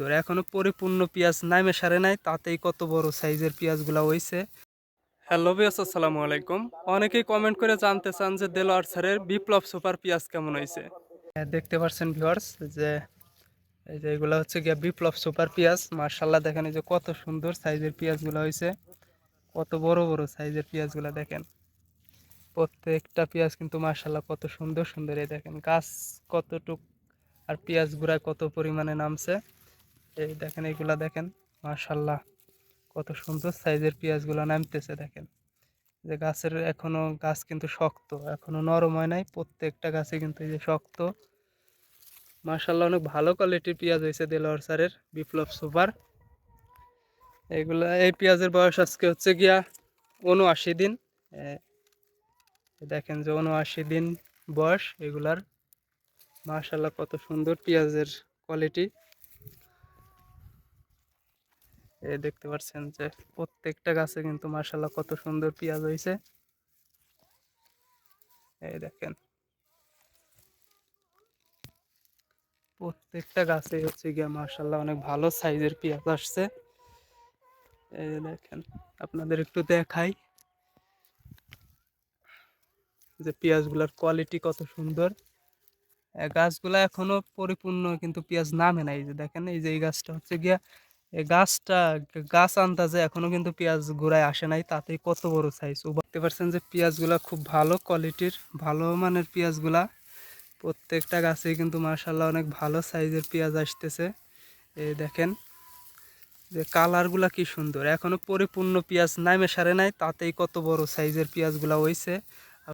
ধরে এখনও পরিপূর্ণ পেঁয়াজ নামে সারে নাই, তাতেই কত বড় সাইজের পেঁয়াজগুলা হইছে। হ্যালো বিয়াস আসসালামু আলাইকুম। অনেকেই কমেন্ট করে জানতে চান যে দেলোয়ার স্যারের বিপ্লব সুপার পেঁয়াজ কেমন হয়েছে দেখতে পাচ্ছেন ভিউয়ার্স যে এই যে এগুলো হচ্ছে গিয়া বিপ্লব সুপার পেঁয়াজ। মার্শাল্লাহ দেখেন এই যে কত সুন্দর সাইজের পেঁয়াজগুলো হয়েছে কত বড় বড় সাইজের পেঁয়াজগুলো দেখেন। প্রত্যেকটা পেঁয়াজ কিন্তু মার্শাল্লাহ কত সুন্দর সুন্দর এই দেখেন। গাছ কতটুক আর পেঁয়াজ গুঁড়ায় কত পরিমাণে নামছে। এই দেখেন এইগুলা দেখেন মার্শাল্লাহ কত সুন্দর সাইজের পেঁয়াজগুলো নামতেছে, দেখেন। যে গাছের এখনও গাছ কিন্তু শক্ত, এখনও নরম হয় নাই, প্রত্যেকটা গাছে কিন্তু এই যে শক্ত। মার্শাল্লাহ অনেক ভালো কোয়ালিটির পেঁয়াজ হয়েছে দেলোয়ার স্যারের, বিপ্লব সুপার। এগুলা, এই পেঁয়াজের বয়স আজকে হচ্ছে গিয়া উনআশি দিন। দেখেন যে উনআশি দিন বয়স এগুলার। মার্শাল্লাহ কত সুন্দর পেঁয়াজের কোয়ালিটি এই দেখতে পাচ্ছেন যে প্রত্যেকটা গাছে কিন্তু মার্শাল্লাহ কত সুন্দর পেঁয়াজ হয়েছে এই দেখেন। প্রত্যেকটা গাছে হচ্ছে গিয়া মার্শাল্লাহ অনেক ভালো সাইজের পেঁয়াজ আসছে। এই দেখেন, আপনাদের একটু দেখাই যে পেঁয়াজগুলোর কোয়ালিটি কত সুন্দর। গাছগুলা এখনও পরিপূর্ণ কিন্তু পেঁয়াজ নামে নাই এই যে দেখেন, এই যে এই গাছটা হচ্ছে গিয়া গাছটা গাছ আন্দাজে এখনও কিন্তু পেঁয়াজ গোড়ায় আসে নাই। তাতেই কত বড় সাইজ ও দেখতে পাচ্ছেন যে পেঁয়াজগুলা খুব ভালো কোয়ালিটির ভালো মানের পেঁয়াজগুলা। প্রত্যেকটা গাছেই কিন্তু মার্শাল্লাহ অনেক ভালো সাইজের পেঁয়াজ আসতেছে। এই দেখেন, যে কালারগুলা কি সুন্দর। এখনও পরিপূর্ণ পেঁয়াজ নামে সারে নাই। তাতেই কত বড় সাইজের পেঁয়াজগুলা হইছে।